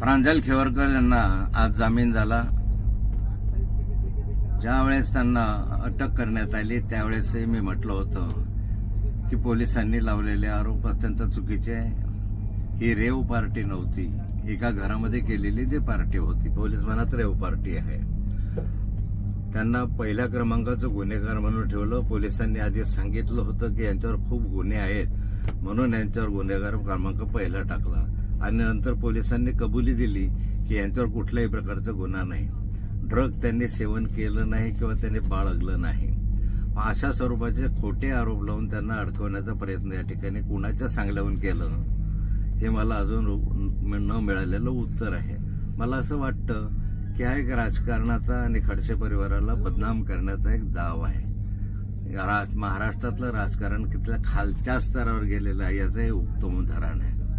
प्रांजल खेवरकर यांना आज जामीन झाला. ज्यावेळेस त्यांना अटक करण्यात आली त्यावेळेसही मी म्हटलं होतं की पोलिसांनी लावलेले आरोप अत्यंत चुकीचे आहे. ही रेव पार्टी नव्हती. एका घरामध्ये केलेली ती पार्टी होती. पोलीस म्हणत रेव पार्टी आहे. त्यांना पहिल्या क्रमांकाचं गुन्हेगार म्हणून ठेवलं. पोलिसांनी आधी सांगितलं होतं की यांच्यावर खूप गुन्हे आहेत. म्हणून यांच्यावर गुन्हेगार क्रमांक पहिला टाकला. आणि नंतर पोलिसांनी कबुली दिली की यांच्यावर कुठल्याही प्रकारचा गुन्हा नाही. ड्रग त्यांनी सेवन केलं नाही किंवा त्यांनी बाळगलं नाही. अशा स्वरूपाचे खोटे आरोप लावून त्यांना अडकवण्याचा प्रयत्न या ठिकाणी कुणाच्या सांगल्याहून केलं? हे मला अजून न मिळालेलं उत्तर आहे. मला असं वाटतं की हा एक राजकारणाचा आणि खडसे परिवाराला बदनाम करण्याचा एक दाव आहे. राज महाराष्ट्रातलं राजकारण कितल्या खालच्या स्तरावर गेलेलं आहे याचं हे उत्तम उदाहरण आहे.